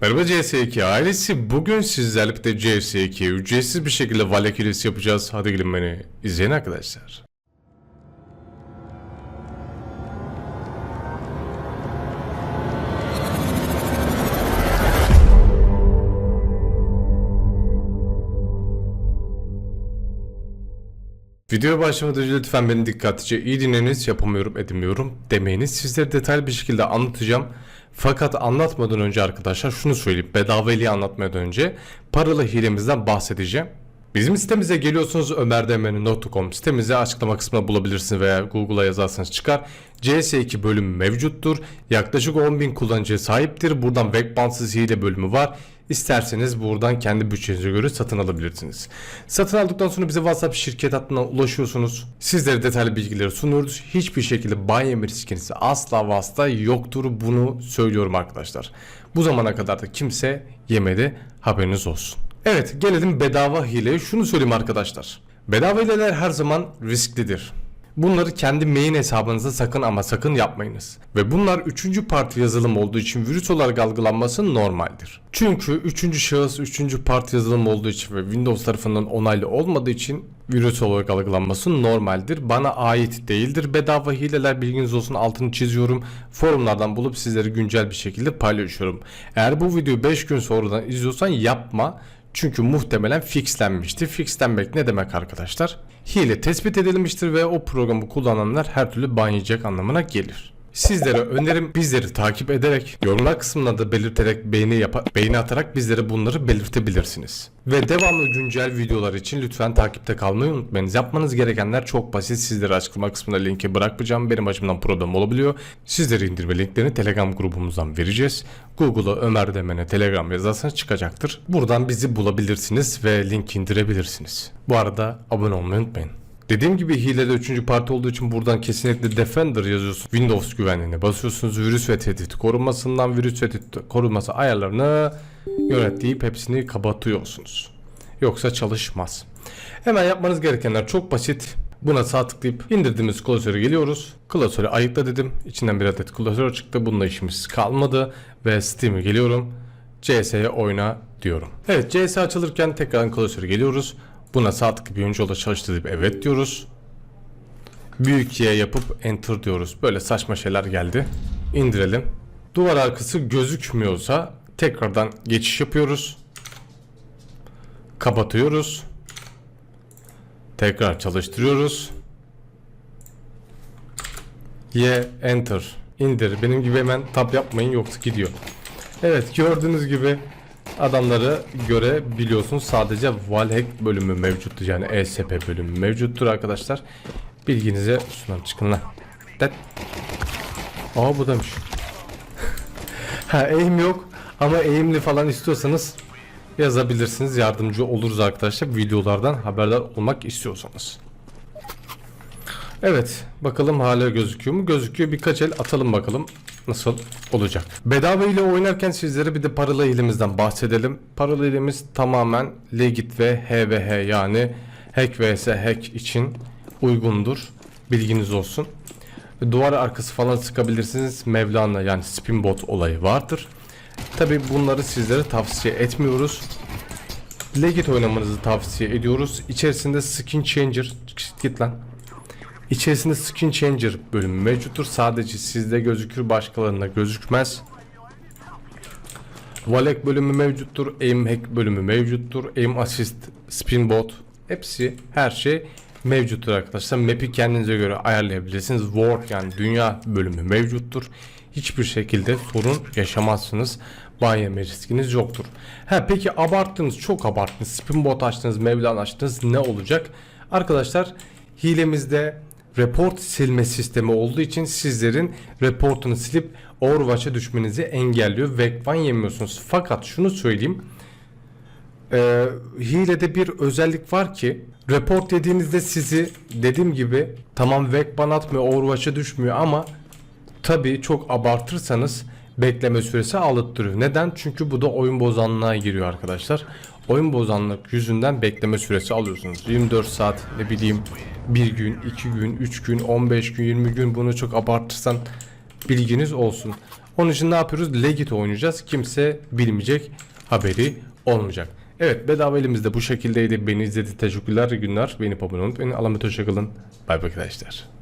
Merhaba CS2 ailesi. Bugün sizlerle birlikte CS2 ücretsiz bir şekilde Valek hilesi yapacağız. Hadi gelin beni izleyin arkadaşlar. Videoya başlamadan önce lütfen beni dikkatlice iyi dinleyiniz, yapamıyorum, edemiyorum demeyiniz. Sizlere detaylı bir şekilde anlatacağım. Fakat anlatmadan önce arkadaşlar şunu söyleyeyim. Bedava ile anlatmadan önce paralı hilemizden bahsedeceğim. Bizim sitemize geliyorsunuz ömerdemenin.com sitemizi açıklama kısmına bulabilirsiniz veya Google'a yazarsanız çıkar. CS2 bölümü mevcuttur. Yaklaşık 10.000 kullanıcıya sahiptir. Buradan web bağımsız hile bölümü var. İsterseniz buradan kendi bütçenize göre satın alabilirsiniz. Satın aldıktan sonra bize WhatsApp şirket hattından ulaşıyorsunuz. Sizlere detaylı bilgileri sunuyoruz. Hiçbir şekilde ban yeme asla vasıta yoktur. Bunu söylüyorum arkadaşlar. Bu zamana kadar da kimse yemedi. Haberiniz olsun. Evet gelelim bedava hileye. Şunu söyleyeyim arkadaşlar. Bedava hileler her zaman risklidir. Bunları kendi main hesabınıza sakın ama sakın yapmayınız. Ve bunlar üçüncü parti yazılım olduğu için virüs olarak algılanması normaldir. Çünkü üçüncü şahıs üçüncü parti yazılım olduğu için ve Windows tarafından onaylı olmadığı için virüs olarak algılanması normaldir. Bana ait değildir. Bedava hileler bilginiz olsun altını çiziyorum. Forumlardan bulup sizleri güncel bir şekilde paylaşıyorum. Eğer bu videoyu 5 gün sonradan izliyorsan yapma. Çünkü muhtemelen fixlenmişti. Fixlenmek ne demek arkadaşlar? Hile tespit edilmiştir ve o programı kullananlar her türlü ban anlamına gelir. Sizlere önerim bizleri takip ederek yorumlar kısmına da belirterek beğeni yapa beğeni atarak bizlere bunları belirtebilirsiniz. Ve devamlı güncel videolar için lütfen takipte kalmayı unutmayınız. Yapmanız gerekenler çok basit. Sizlere açıklama kısmına linki bırakmayacağım. Benim açımdan problem olabiliyor. Sizlere indirme linklerini Telegram grubumuzdan vereceğiz. Google'a Ömer Demen'e Telegram yazarsanız çıkacaktır. Buradan bizi bulabilirsiniz ve link indirebilirsiniz. Bu arada abone olmayı unutmayın. Dediğim gibi hilede 3. parti olduğu için buradan kesinlikle Defender yazıyorsunuz. Windows güvenliğine basıyorsunuz. Virüs ve tehdit korunmasından virüs ve tehdit korunması ayarlarını yönet hepsini kapatıyorsunuz. Yoksa çalışmaz. Hemen yapmanız gerekenler çok basit. Buna sağ tıklayıp indirdiğimiz klasöre geliyoruz. Klasörü ayıkla dedim. İçinden bir adet klasör çıktı. Bununla işimiz kalmadı. Ve Steam'e geliyorum. CS'ye oyna diyorum. Evet CS açılırken tekrar klasöre geliyoruz. Buna sağ tıklayıp oyuncu olarak çalıştır deyip evet diyoruz. Büyük Y yapıp enter diyoruz. Böyle saçma şeyler geldi. İndirelim. Duvar arkası gözükmüyorsa tekrardan geçiş yapıyoruz. Kapatıyoruz. Tekrar çalıştırıyoruz. Y enter. İndir. Benim gibi hemen tab yapmayın yoksa gidiyor. Evet gördüğünüz gibi adamları görebiliyorsunuz. Sadece Valhack bölümü mevcuttur. Yani ESP bölümü mevcuttur arkadaşlar. Bilginize sunan çıkın lan. Det. Aa bu demiş. ha aim yok ama aimli falan istiyorsanız yazabilirsiniz. Yardımcı oluruz arkadaşlar videolardan haberdar olmak istiyorsanız. Evet bakalım hala gözüküyor mu? Gözüküyor birkaç el atalım bakalım nasıl olacak. Bedava ile oynarken sizlere bir de paralı ilimizden bahsedelim. Paralı ilimiz tamamen legit ve HVH yani hack vs hack için uygundur. Bilginiz olsun. Duvar arkası falan sıkabilirsiniz. Mevlana yani spin bot olayı vardır. Tabi bunları sizlere tavsiye etmiyoruz. Legit oynamanızı tavsiye ediyoruz. İçerisinde skin changer git lan. İçerisinde skin changer bölümü mevcuttur. Sadece sizde gözükür başkalarında gözükmez. Valek bölümü mevcuttur. Aim hack bölümü mevcuttur. Aim assist, spin bot hepsi her şey mevcuttur arkadaşlar. Map'i kendinize göre ayarlayabilirsiniz. World yani dünya bölümü mevcuttur. Hiçbir şekilde sorun yaşamazsınız. Ban yeme riskiniz yoktur. Ha peki abarttınız, çok abarttınız. Spin bot açtınız, Mevlan açtınız ne olacak? Arkadaşlar hilemizde report silme sistemi olduğu için sizlerin reportunu silip Overwatch'a düşmenizi engelliyor. Vekvan yemiyorsunuz. Fakat şunu söyleyeyim. Ee, hilede bir özellik var ki report dediğinizde sizi dediğim gibi tamam Vekban atmıyor Overwatch'a düşmüyor ama tabi çok abartırsanız bekleme süresi alıttırıyor. Neden? Çünkü bu da oyun bozanlığa giriyor arkadaşlar. Oyun bozanlık yüzünden bekleme süresi alıyorsunuz. 24 saat ne bileyim 1 gün, 2 gün, 3 gün, 15 gün, 20 gün bunu çok abartırsan bilginiz olsun. Onun için ne yapıyoruz? Legit oynayacağız. Kimse bilmeyecek. Haberi olmayacak. Evet bedava elimizde bu şekildeydi. Beni izlediğiniz teşekkürler. günler. Beni abone olun. Beni alamet hoşçakalın. Bay bay arkadaşlar.